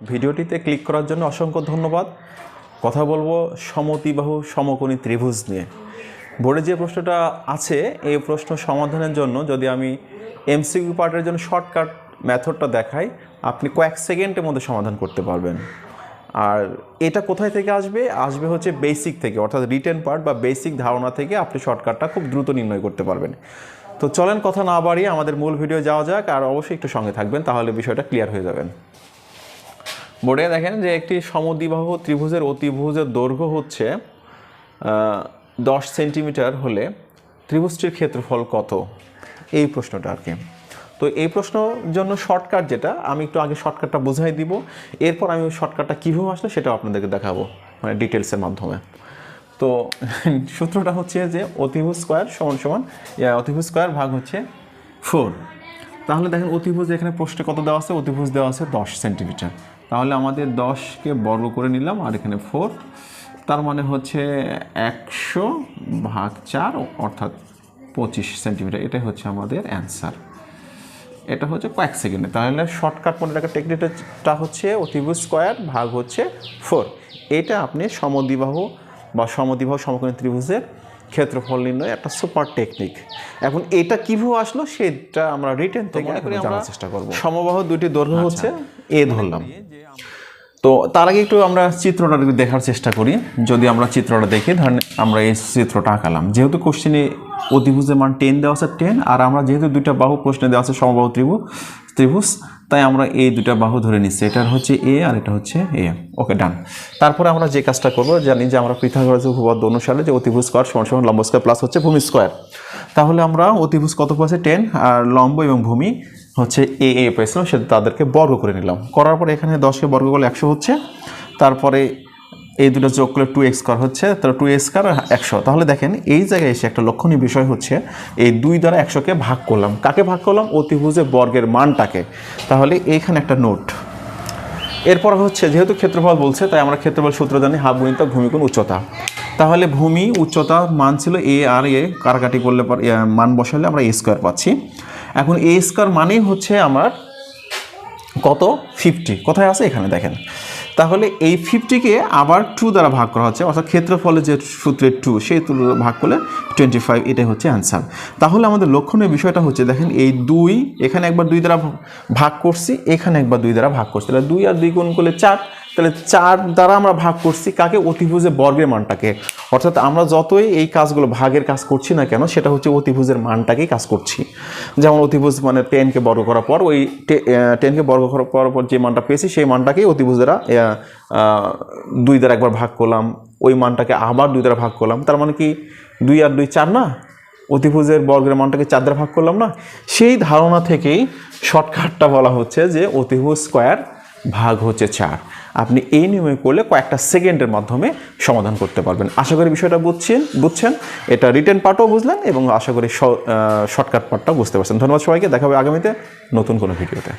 ভিডিওটিতে ক্লিক করার জন্য অসংখ্য ধন্যবাদ। কথা বলব সমতিবাহু সমকোণী ত্রিভুজ নিয়ে। বোর্ডে যে প্রশ্নটা আছে, এই প্রশ্ন সমাধানের জন্য যদি আমি এমসিকিউ পার্টের জন্য শর্টকাট মেথডটা দেখাই, আপনি কয়েক সেকেন্ডের মধ্যে সমাধান করতে পারবেন। আর এটা কোথায় থেকে আসবে? আসবে হচ্ছে বেসিক থেকে, অর্থাৎ রিটেন পার্ট বা বেসিক ধারণা থেকে আপনি শর্টকাটটা খুব দ্রুত নির্ণয় করতে পারবেন। তো চলেন কথা না বাড়িয়ে আমাদের মূল ভিডিও যাওয়া যাক, আর অবশ্যই একটু সঙ্গে থাকবেন, তাহলে বিষয়টা ক্লিয়ার হয়ে যাবেন। বোর্ডে দেখেন যে একটি সমদ্বিবাহু ত্রিভুজের অতিভুজের দৈর্ঘ্য হচ্ছে দশ সেন্টিমিটার হলে ত্রিভুজটির ক্ষেত্রফল কত? এই প্রশ্নটা আর কি। তো এই প্রশ্নের জন্য শর্টকাট যেটা, আমি একটু আগে শর্টকাটটা বুঝাই দিব। এরপর আমি শর্টকাটটা কীভাবে আসলে সেটাও আপনাদেরকে দেখাবো মানে ডিটেলসের মাধ্যমে। তো সূত্রটা হচ্ছে যে অতিভুজ স্কোয়ার সমান সমান অতিভুজ স্কোয়ার ভাগ হচ্ছে ফোর তাহলে দেখেন অতিভুজ এখানে প্রশ্নে কত দেওয়া আছে? অতিভুজ দেওয়া আছে দশ সেন্টিমিটার। তাহলে আমাদের দশকে বর্গ করে নিলাম, আর এখানে ফোর তার মানে হচ্ছে একশো ভাগ চার, অর্থাৎ পঁচিশ সেন্টিমিটার। এটাই হচ্ছে আমাদের অ্যান্সার এটা হচ্ছে কয়েক সেকেন্ডে। তাহলে শর্টকাট মনে রাখার টেকনিকটা হচ্ছে অতিভুজ স্কোয়ার ভাগ হচ্ছে ফোর এটা আপনি সমদিবাহ বা সমদিবাহ সমকোণী ত্রিভুজের ক্ষেত্রফল নির্ণয় একটা সুপার টেকনিক। এখন এটা কীভাবে আসলো সেটা আমরা রিটেন থেকে জানার চেষ্টা করব। সমবাহু দুটি দৈর্ঘ্য হচ্ছে এ ধরলাম। তো তার আগে একটু আমরা চিত্রটা একটু দেখার চেষ্টা করি। যদি আমরা চিত্রটা দেখি ধরেন আমরা এই চিত্রটা আঁকালাম। যেহেতু কোশ্চেনে অতিভুজের মান টেন দেওয়া আছে টেন আর আমরা যেহেতু দুইটা বাহু প্রশ্নে দেওয়া আছে সমবাহু ত্রিভুজ ত্রিভুজ তাই আমরা এই দুটা বাহু ধরে নিচ্ছি। এটার হচ্ছে এ আর এটা হচ্ছে এ ওকে ডান তারপরে আমরা যে কাজটা করব, জানি যে আমরা পৃথাগোরাসের উপপাদ্য অনুসারে যে অতিভুজ স্কোয়ার সমান সমান লম্ব স্কোয়ার প্লাস হচ্ছে ভূমি স্কোয়ার। তাহলে আমরা অতিভুজ কত পাচ্ছে? টেন। আর লম্ব এবং ভূমি হচ্ছে এ এ পেয়েছিলাম, সেটা তাদেরকে বর্গ করে নিলাম। করার পর এখানে দশকে বর্গ করলে একশো হচ্ছে। তারপরে এই দুটো যোগ করলে টু এক্স হচ্ছে, তাহলে টু এক্স স্কোয়ার একশো। তাহলে দেখেন, এই জায়গায় এসে একটা লক্ষণীয় বিষয় হচ্ছে, এই দুই দ্বারা একশোকে ভাগ করলাম। কাকে ভাগ করলাম? অতিভুজের বর্গের মানটাকে। তাহলে এইখানে একটা নোট। এরপর হচ্ছে, যেহেতু ক্ষেত্রফল বলছে, তাই আমরা ক্ষেত্রফল সূত্র জানি, হাফ গুণিত ভূমিকোণ উচ্চতা। তাহলে ভূমি, উচ্চতা, মান ছিল এ আর এ কারাকাটি করলে মান বসালে আমরা এ স্কোয়ার পাচ্ছি। এখন এ স্কোয়ার মানেই হচ্ছে আমার কত? ফিফটি কোথায় আছে? এখানে দেখেন। তাহলে এই ফিফটিকে আবার টু দ্বারা ভাগ করা হচ্ছে, অর্থাৎ ক্ষেত্রফলে যে সূত্রে টু সেই তুলনা ভাগ করলে টোয়েন্টি ফাইভ এটাই হচ্ছে অ্যান্সার তাহলে আমাদের লক্ষণীয় বিষয়টা হচ্ছে, দেখেন এই দুই, এখানে একবার দুই দ্বারা ভাগ করছি, এখানে একবার দুই দ্বারা ভাগ করছি। তাহলে দুই আর দুই গুণ করলে চার তাহলে চার দ্বারা আমরা ভাগ করছি কাকে? অতিভুজের বর্গের মানটাকে। অর্থাৎ আমরা যতই এই কাজগুলো ভাগের কাজ করছি না কেন, সেটা হচ্ছে অতিভুজের মানটাকেই কাজ করছি। যেমন অতিভুজ মানে টেনকে বর্গ করার পর, ওই টেনকে বর্গ করার পর পর যে মানটা পেয়েছি, সেই মানটাকেই অতিভুজ দ্বারা দুই দ্বারা একবার ভাগ করলাম। ওই মানটাকে আবার দুই দ্বারা ভাগ করলাম। তার মানে কি দুই আর দুই চার না? অতিভুজের বর্গের মানটাকে চার দ্বারা ভাগ করলাম না? সেই ধারণা থেকেই শর্টকাটটা বলা হচ্ছে যে অতিভুজ স্কোয়ার ভাগ হচ্ছে চার। আপনি এই নিয়মে করলে কয়েকটা সেকেন্ডের মাধ্যমে সমাধান করতে পারবেন। আশা করি বিষয়টা বুঝছেন বুঝছেন? এটা রিটেন পার্টও বুঝলেন এবং আশা করি শর্টকাট পার্টটাও বুঝতে পারছেন। ধন্যবাদ সবাইকে। দেখা হবে আগামীতে নতুন কোনো ভিডিওতে।